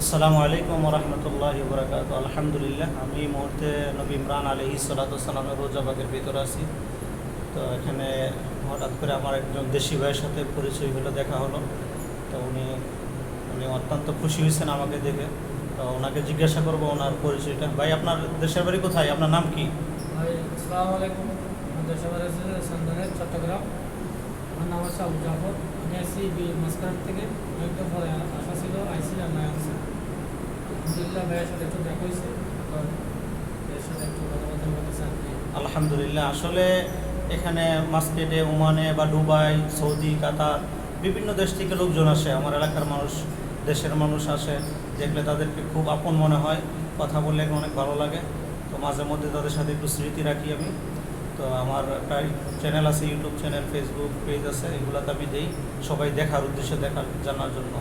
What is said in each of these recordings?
আসসালামু আলাইকুম রহমতুল্লাহ বরাকাত আলহামদুলিল্লাহ, আমি এই মুহূর্তে নবী ইমরান আলী সালাতামের রোজাবাগের ভিতরে আছি। তো এখানে হঠাৎ করে আমার একজন দেশি ভাইয়ের সাথে পরিচয় হলো, দেখা হলো। তো উনি উনি অত্যন্ত খুশি হয়েছেন আমাকে দেখে। তো ওনাকে জিজ্ঞাসা করব ওনার পরিচয়টা। ভাই, আপনার দেশের বাড়ি কোথায়? আপনার নাম কি? আলাইকুম। আছে সন্ধানের চট্টগ্রাম। আমার নাম হচ্ছে থেকে আলহামদুলিল্লাহ আসলে এখানে মাস্কেটে, ওমানে বা দুবাই, সৌদি, কাতার বিভিন্ন দেশ থেকে লোকজন আসে। আমার এলাকার মানুষ, দেশের মানুষ আসে, দেখলে তাদেরকে খুব আপন মনে হয়। কথা বললে অনেক ভালো লাগে। তো মাঝে মধ্যে তাদের সাথে একটু স্মৃতি রাখি আমি। তো আমার একটা চ্যানেল আছে ইউটিউব চ্যানেল ফেসবুক পেজ আছে, এগুলোতে আমি দিই। সবাই দেখার উদ্দেশ্যে দেখার জানার জন্য।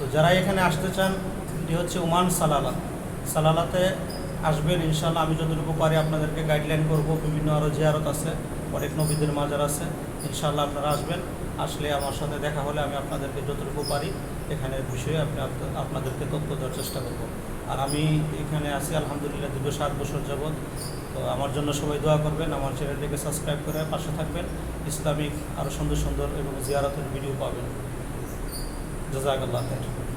তো যারা এখানে আসতে চান, এটি হচ্ছে ওমান সালালা। সালালাতে আসবেন ইনশাল্লাহ আমি যতটুকু পারি আপনাদেরকে গাইডলাইন করব, বিভিন্ন আরও জিয়ারত আছে, অনেক নবীদের মাজার আছে ইনশাল্লাহ আপনারা আসবেন। আসলে আমার সাথে দেখা হলে আমি আপনাদেরকে যতটুকু পারি এখানের বিষয়ে আপনি আপনাদেরকে তথ্য দেওয়ার চেষ্টা করব। আর আমি এখানে আছি, আলহামদুলিল্লাহ দীর্ঘ সাত বছর যাবৎ। তো আমার জন্য সবাই দোয়া করবেন, আমার চ্যানেলটিকে সাবস্ক্রাইব করে পাশে থাকবেন। ইসলামিক আরও সুন্দর সুন্দর এবং জিয়ারতের ভিডিও পাবেন। جزاك الله خير.